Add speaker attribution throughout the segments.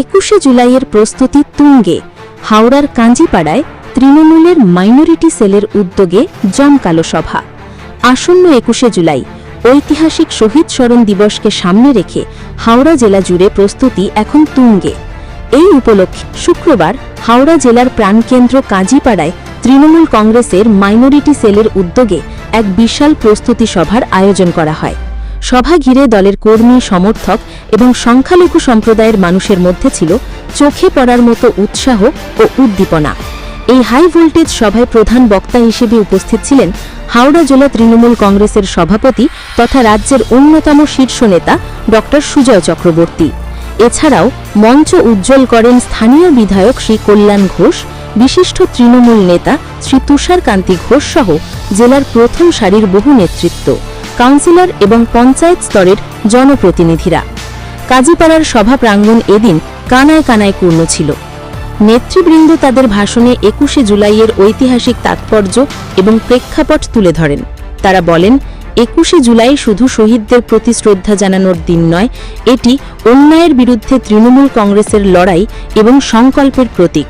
Speaker 1: একুশে জুলাইয়ের প্রস্তুতি তুঙ্গে। হাওড়ার কাঞ্জিপাড়ায় তৃণমূলের মাইনরিটি সেলের উদ্যোগে জমকালো সভা। আসন্ন একুশে জুলাই ঐতিহাসিক শহীদ স্মরণ দিবসকে সামনে রেখে হাওড়া জেলা জুড়ে প্রস্তুতি এখন তুঙ্গে। এই উপলক্ষে শুক্রবার হাওড়া জেলার প্রাণকেন্দ্র কাজীপাড়ায় তৃণমূল কংগ্রেসের মাইনরিটি সেলের উদ্যোগে এক বিশাল প্রস্তুতি সভার আয়োজন করা হয়। সভা ঘিরে দলের কর্মী, সমর্থক এবং সংখ্যালঘু সম্প্রদায়ের মানুষের মধ্যে ছিল চোখে পড়ার মতো উৎসাহ ও উদ্দীপনা। এই হাই ভোল্টেজ সভায় প্রধান বক্তা হিসেবে উপস্থিত ছিলেন হাওড়া জেলা তৃণমূল কংগ্রেসের সভাপতি তথা রাজ্যের অন্যতম শীর্ষ নেতা ড. সুজয় চক্রবর্তী। এছাড়াও মঞ্চ উজ্জ্বল করেন স্থানীয় বিধায়ক শ্রী কল্যাণ ঘোষ, বিশিষ্ট তৃণমূল নেতা শ্রী তুষারকান্তি ঘোষ সহ জেলার প্রথম সারির বহু নেতৃত্ব। কাউন্সিলর এবং পঞ্চায়েত স্তরের জনপ্রতিনিধিরা। কাজীপাড়ার সভা প্রাঙ্গণ এদিন কানায় কানায় পূর্ণ ছিল। নেতৃবৃন্দ তাদের ভাষণে একুশে জুলাইয়ের ঐতিহাসিক তাৎপর্য এবং প্রেক্ষাপট তুলে ধরেন। তারা বলেন, একুশে জুলাই শুধু শহীদদের প্রতি শ্রদ্ধা জানানোর দিন নয়, এটি অন্যায়ের বিরুদ্ধে তৃণমূল কংগ্রেসের লড়াই এবং সংকল্পের প্রতীক।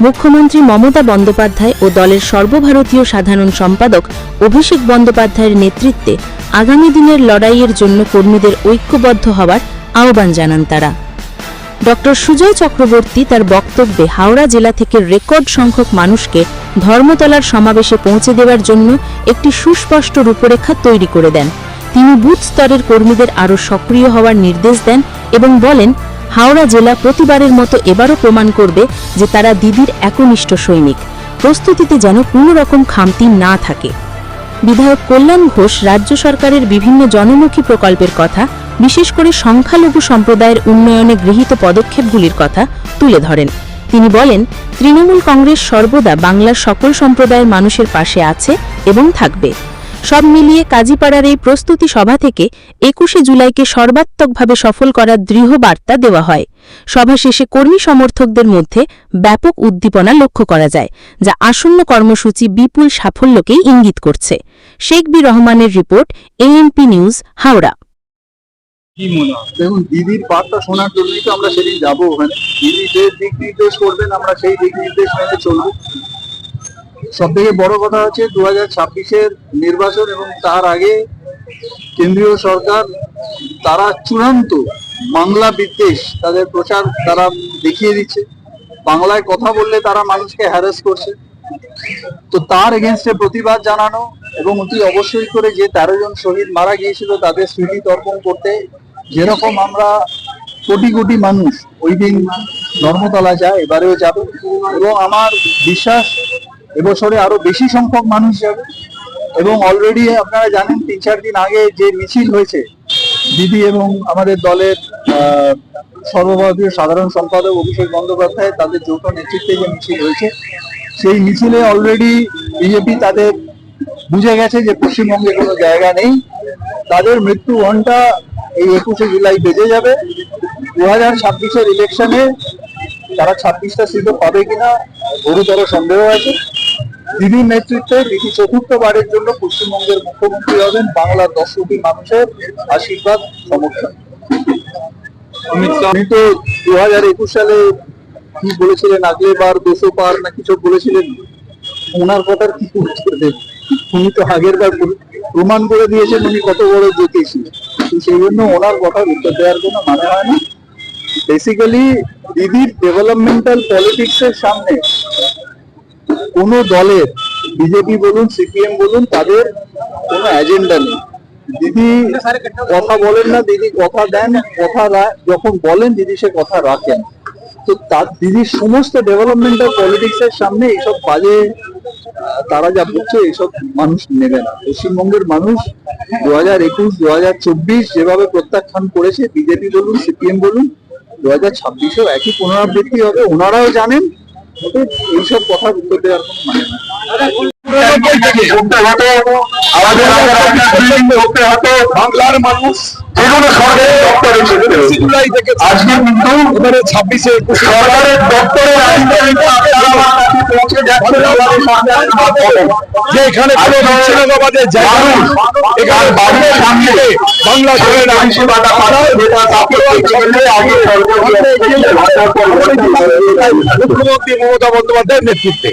Speaker 1: মুখ্যমন্ত্রী মমতা বন্দ্যোপাধ্যায় ও দলের সর্বভারতীয় সাধারণ সম্পাদক অভিষেক বন্দ্যোপাধ্যায়ের নেতৃত্বে আগামী দিনের লড়াইয়ের জন্য কর্মীদের ঐক্যবদ্ধ হওয়ার আহ্বান জানান তারা। ডক্টর সুজয় চক্রবর্তী তার বক্তব্যে হাওড়া জেলা থেকে রেকর্ড সংখ্যক মানুষকে ধর্মতলার সমাবেশে পৌঁছে দেওয়ার জন্য একটি সুস্পষ্ট রূপরেখা তৈরি করে দেন। তিনি বুথ স্তরের কর্মীদের আরও সক্রিয় হওয়ার নির্দেশ দেন এবং বলেন, হাওড়া জেলা প্রতিবারের মতো এবারও প্রমাণ করবে যে তারা দিদির একনিষ্ঠ সৈনিক। প্রস্তুতিতে যেন কোনো রকম খামতি না থাকে। বিধায়ক কল্যাণ ঘোষ রাজ্য সরকারের বিভিন্ন জনমুখী প্রকল্পের কথা, বিশেষ করে সংখ্যালঘু সম্প্রদায়ের উন্নয়নে গৃহীত পদক্ষেপগুলির কথা তুলে ধরেন। তিনি বলেন, তৃণমূল কংগ্রেস সর্বদা বাংলার সকল সম্প্রদায়ের মানুষের পাশে আছে এবং থাকবে। সব মিলিয়ে কাজীপাড়ার এই প্রস্তুতি সভা থেকে একুশে জুলাইকে সর্বাত্মকভাবে সফল করার দৃঢ় বার্তা দেওয়া হয়। সভা শেষে কর্মী সমর্থকদের মধ্যে ব্যাপক উদ্দীপনা লক্ষ্য করা যায় যা আসন্ন কর্মসূচি বিপুল সাফল্যকেই ইঙ্গিত করছে। শেখ বি রহমানের রিপোর্ট এএনপি নিউজ হাওড়া।
Speaker 2: দেখুন দিদির বার্তা শোনার জন্যই তো আমরা সেদিন যাব ওখানে। দিদি যে দিক নির্দেশ করবেন আমরা সেই দিক নির্দেশ মেনে চলবো। সব থেকে বড় কথা হচ্ছে দু হাজার ছাব্বিশের নির্বাচন এবং তার আগে কেন্দ্রীয় সরকার, তারা চূড়ান্ত বাংলা বিদ্বেষ তাদের প্রচার তারা দেখিয়ে দিচ্ছে। বাংলায় কথা বললে তারা মানুষকে হ্যারাস করছে। তো তার এগেনস্টে প্রতিবাদ জানানো এবং অতি অবশ্যই করে যে তেরো জন শহীদ মারা গিয়েছিল তাদের স্মৃতি তর্পণ করতে, যেরকম আমরা কোটি কোটি মানুষ ওই দিন ধর্মতলা যায়, এবারেও যাবে। এবং আমার বিশ্বাস এবছরে আরও বেশি সংখ্যক মানুষ যাবে। এবং অলরেডি আপনারা জানেন, তিন চার দিন আগে যে মিছিল হয়েছে, দিদি এবং আমাদের দলের সর্বভারতীয় সাধারণ সম্পাদক অভিষেক বন্দ্যোপাধ্যায় তাদের যৌথ নেতৃত্বে যে মিছিল হয়েছে, সেই মিছিলে অলরেডি বিজেপি তাদের বুঝে গেছে যে পশ্চিমবঙ্গে কোনো জায়গা নেই। তাদের মৃত্যু ঘণ্টা এই একুশে জুলাই বেজে যাবে। দু হাজার ছাব্বিশের ইলেকশনে তারা ছাব্বিশটা সিটও পাবে কিনা, গুরুতর সন্দেহ আছে। দিদির নেতৃত্বে দিদি চতুর্থবারের জন্য পশ্চিমবঙ্গের মুখ্যমন্ত্রী হবেন বাংলার দশ কোটি মানুষের আশীর্বাদ সমর্থন। উনি তো দু হাজার একুশ সালে কি বলেছিলেন আগলে বার দুশো পার না কিছু বলেছিলেন? ওনার কথার কি উত্তর দেব উনি তো আগের বার প্রমাণ করে দিয়েছেন উনি কত বড় তো সেই জন্য ওনার কথার উত্তর দেওয়ার কোনো মানে হয় না বেসিক্যালি দিদির ডেভেলপমেন্টাল পলিটিক্স এর সামনে কোন দলের বিজেপি বলুন, সিপিএম বলুন, তাদের কোনো এজেন্ডা নেই। দিদি কথা বলেন না, দিদি কথা দেন, কথা যখন বলেন, দিদি সে কথা রাখেন। তো তার, দিদির সমস্ত ডেভেলপমেন্টাল পলিটিক্স এর সামনে এইসব বাজে তারা যা বলছে, এইসব মানুষ নেবে না। পশ্চিমবঙ্গের মানুষ দু হাজার একুশ দু হাজার চব্বিশ যেভাবে প্রত্যাখ্যান করেছে, বিজেপি বলুন, সিপিএম বলুন দু হাজার ছাব্বিশেও একই পুনরাবৃত্তি হবে। ওনারাও জানেন এইসব কথার উত্তর দেওয়ার কোনো মানে না
Speaker 3: আমাদের বাংলার মানুষ যেগুলো সরকারি দপ্তরে জুলাই থেকে আজকে কিন্তু এবারে ছাব্বিশে সরকারের।
Speaker 4: যে এখানে জায়গা সামনে বাংলা মুখ্যমন্ত্রী মমতা বন্দ্যোপাধ্যায়ের নেতৃত্বে।